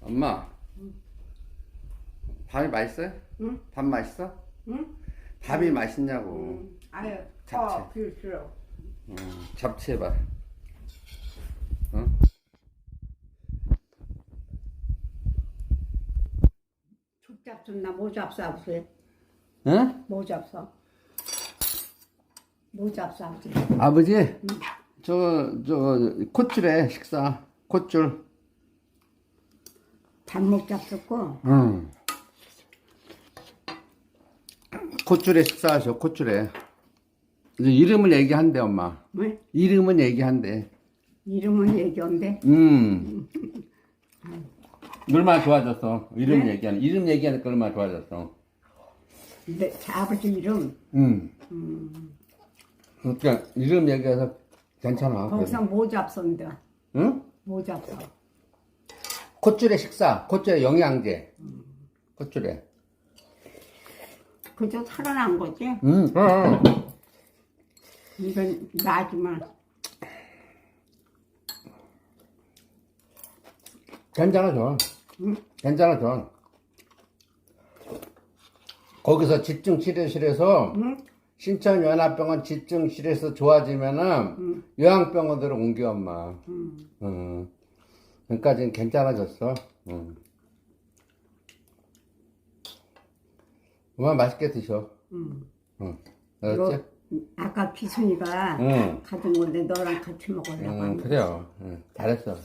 엄마. 밥이 맛있어요? 응? 밥 맛있어? 응? 밥이 맛있냐고. 응. 아유, 잡채. 어, 그 싫어. 음, 잡채밥. 응? 죽 잡수나 뭐 잡수 아버지? 응? 뭐 잡수? 뭐 잡수 아버지? 아버지, 저, 저, 콧줄에 식사. 콧줄. 단목 잡수고 응. 콧줄에 식사하셔, 콧줄에. 이제 이름을 얘기한대, 엄마. 응? 이름은 얘기한대. 이름은 얘기한데 음. 얼마나 좋아졌어. 이름 네? 얘기하는, 이름 얘기하니까 얼마나 좋아졌어. 내 아버지 이름 음. 그러니까 이름 얘기해서 괜찮아. 거기서 뭐 잡수인데 응? 뭐 잡수? 콧줄에 식사, 콧줄에 영양제. 콧줄에. 그저 살아난 거지? 음. 어. 이건 나지만 괜찮아, 줘. 응? 괜찮아, 줘. 거기서 집중치료실에서 응? 신천연합병원 집중실에서 좋아지면은 응. 요양병원으로 옮겨, 엄마. 응. 응. 그러니까 지금 괜찮아졌어. 응. 엄마 맛있게 드셔. 응. 응. 알았지? 이거 아까 기순이가 응. 가진 건데 너랑 같이 먹으려고 응, 하는 그래요. 응, 잘했어.